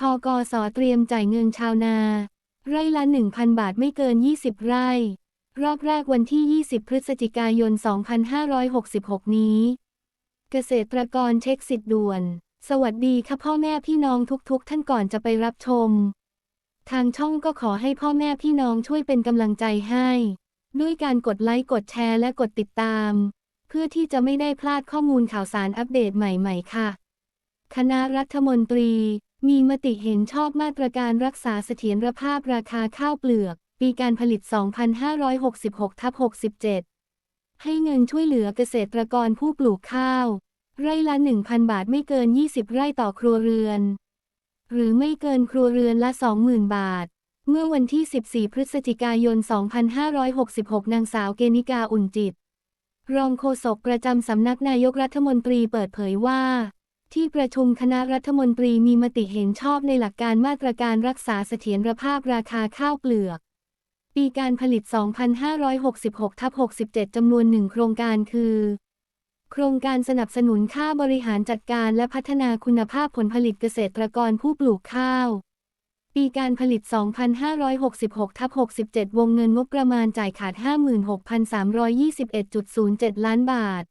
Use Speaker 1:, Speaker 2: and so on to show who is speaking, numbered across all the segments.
Speaker 1: ทกสเตรียมจ่ายเงินชาวนา ไร่ละ 1,000 บาทไม่เกิน 20 ไร่ รอบแรกวันที่ 20 พฤศจิกายน 2566 นี้ เกษตรกรเช็คสิทธิ์ด่วน สวัสดีค่ะพ่อแม่พี่น้องทุกๆ ท่านก่อนจะไปรับชม ทางช่องก็ขอให้พ่อแม่พี่น้องช่วยเป็นกำลังใจให้ ด้วยการกดไลค์กดแชร์และกดติดตาม เพื่อที่จะไม่ได้พลาดข้อมูลข่าวสารอัปเดตใหม่ ๆ ค่ะ คณะรัฐมนตรี มีมติเห็นชอบมาตรการรักษาเสถียรภาพราคาข้าวเปลือก ปีการผลิต 2566ทับ67 ให้เงินช่วยเหลือเกษตรกรผู้ปลูกข้าว ไร่ละ 1,000 บาทไม่เกิน 20 ไร่ต่อครัวเรือน หรือไม่เกินครัวเรือนละ 20,000 บาท เมื่อวันที่ 14 พฤศจิกายน 2566 นางสาวเกณิกาอุ่นจิต รองโฆษกประจำสำนักนายกรัฐมนตรีเปิดเผยว่า ที่ประชุมคณะรัฐมนตรีมีมติเห็นชอบในหลักการมาตรการรักษาเสถียรภาพราคาข้าวเปลือก ปีการผลิต 2566ทับ67 จำนวนหนึ่งโครงการคือ โครงการสนับสนุนค่าบริหารจัดการและพัฒนาคุณภาพผลผลิตเกษตรกรผู้ปลูกข้าว ปีการผลิต 2566ทับ67 วงเงินงบประมาณจ่ายขาด 56,321.07 ล้านบาท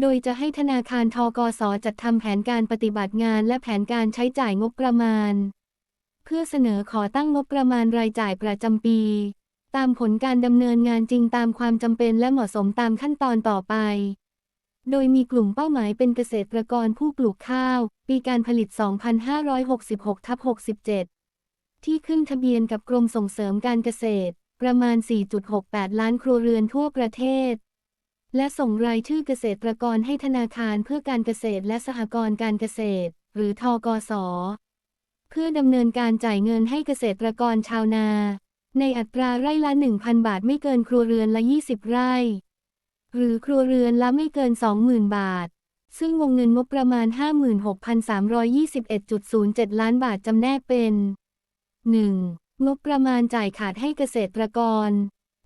Speaker 1: โดยจะให้ธนาคารทกสจัดทำแผนการปฏิบัติงานและแผนการใช้จ่ายงบประมาณ เพื่อเสนอขอตั้งงบประมาณรายจ่ายประจำปี ตามผลการดำเนินงานจริงตามความจำเป็นและเหมาะสมตามขั้นตอนต่อไป โดยมีกลุ่มเป้าหมายเป็นเกษตรกรผู้ปลูกข้าว ปีการผลิต 2566ทับ67 ที่ขึ้นทะเบียนกับกรมส่งเสริมการเกษตร ประมาณ 4.68 ล้านครัวเรือนทั่วประเทศ และส่งรายชื่อเกษตรกรให้ธนาคารเพื่อการเกษตรและสหกรณ์การเกษตร หรือทกส เพื่อดำเนินการจ่ายเงินให้เกษตรกรชาวนา ในอัตราไร่ละ 1,000 บาทไม่เกินครัวเรือนละ 20 ไร่ หรือครัวเรือนละไม่เกิน 20,000 บาท ซึ่งวงเงินงบประมาณ 56,321.07 ล้านบาทจำแนกเป็น 1. งบประมาณจ่ายขาดให้เกษตรกร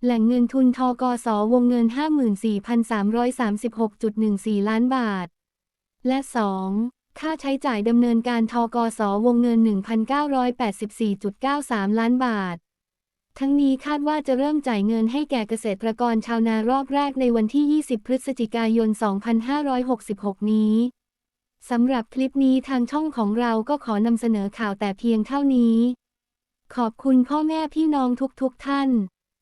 Speaker 1: แหล่งเงินทุนทกสวงเงิน 54,336.14 ล้านบาท และ 2. ค่าใช้จ่ายดำเนินการทกสวงเงิน 1,984.93 ล้านบาท ทั้งนี้คาดว่าจะเริ่มจ่ายเงินให้แก่เกษตรกรชาวนารอบแรกในวันที่ 20 พฤศจิกายน 2566 นี้ สำหรับคลิปนี้ทางช่องของเราก็ขอนำเสนอข่าวแต่เพียงเท่านี้ ขอบคุณพ่อแม่พี่น้องทุกๆทท่าน